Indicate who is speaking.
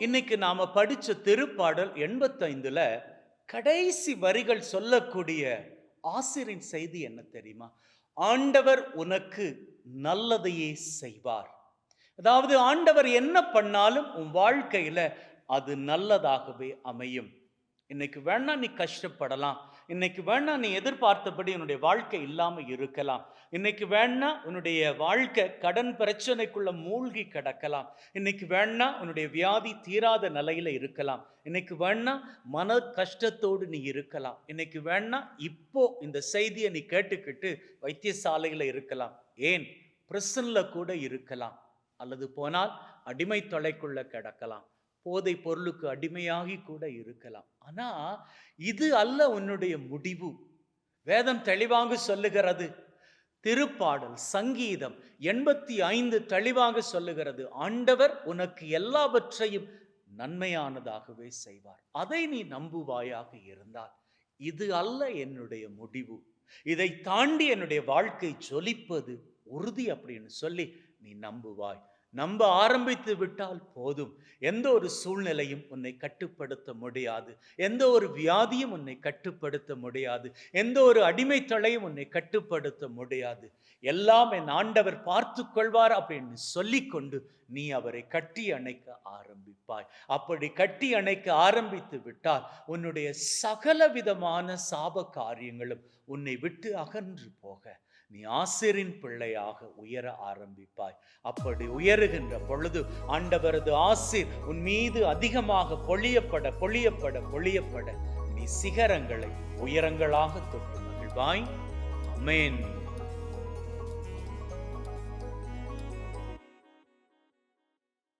Speaker 1: இன்னைக்கு நாம படிச்ச திருப்பாடல் எண்பத்தைந்துல கடைசி வரிகள் சொல்லக்கூடிய ஆசிரின் செய்தி என்ன தெரியுமா? ஆண்டவர் உனக்கு நல்லதையே செய்வார். அதாவது ஆண்டவர் என்ன பண்ணாலும் உன் வாழ்க்கையில அது நல்லதாகவே அமையும். இன்னைக்கு வேணா நீ கஷ்டப்படலாம். இன்னைக்கு வேணா நீ எதிர்பார்த்தபடி உன்னுடைய வாழ்க்கை இல்லாமல் இருக்கலாம். இன்னைக்கு வேணா உன்னுடைய வாழ்க்கை கடன் பிரச்சனைக்குள்ள மூழ்கி கிடக்கலாம். இன்னைக்கு வேணா உன்னுடைய வியாதி தீராத நிலையில இருக்கலாம். இன்னைக்கு வேணா மன கஷ்டத்தோடு நீ இருக்கலாம். இன்னைக்கு வேணா இப்போ இந்த செய்தியை நீ கேட்டுக்கிட்டு வைத்தியசாலையில் இருக்கலாம். ஏன்? பிரசனில் கூட இருக்கலாம். அல்லது போனால் அடிமை தொலைக்குள்ள கிடக்கலாம். போதை பொருளுக்கு அடிமையாகி கூட இருக்கலாம். ஆனா இது அல்ல உன்னுடைய முடிவு. வேதம் தெளிவாக சொல்லுகிறது திருப்பாடல் சங்கீதம் எண்பத்தி ஐந்து தெளிவாக சொல்லுகிறது ஆண்டவர் உனக்கு எல்லாவற்றையும் நன்மையானதாகவே செய்வார். அதை நீ நம்புவாயாக இருந்தால் இது அல்ல என்னுடைய முடிவு. இதை தாண்டி என்னுடைய வாழ்க்கை ஜொலிப்பது உறுதி அப்படின்னு சொல்லி நீ நம்புவாய். நம்ப ஆரம்பித்து விட்டால் போதும். எந்த ஒரு சூழ்நிலையும் உன்னை கட்டுப்படுத்த முடியாது. எந்த ஒரு வியாதியும் உன்னை கட்டுப்படுத்த முடியாது. எந்த ஒரு அடிமைத்தலையும் உன்னை கட்டுப்படுத்த முடியாது. எல்லாம் என் ஆண்டவர் பார்த்து கொள்வார் அப்படின்னு சொல்லிக்கொண்டு நீ அவரை கட்டி அணைக்க ஆரம்பிப்பாய். அப்படி கட்டி அணைக்க ஆரம்பித்து விட்டால் உன்னுடைய சகல விதமான சாப காரியங்களும் உன்னை விட்டு அகன்று போக. நீ ஆசிரின் பிள்ளையாக உயர ஆரம்பிப்பாய். அப்படி உயருகின்ற பொழுது ஆண்டவரது ஆசிர் உன் மீது அதிகமாக பொழியப்பட பொழியப்பட பொழியப்பட. நீ சிகரங்களை உயரங்களாக தொட்டு மகிழ்வாய். அமேன்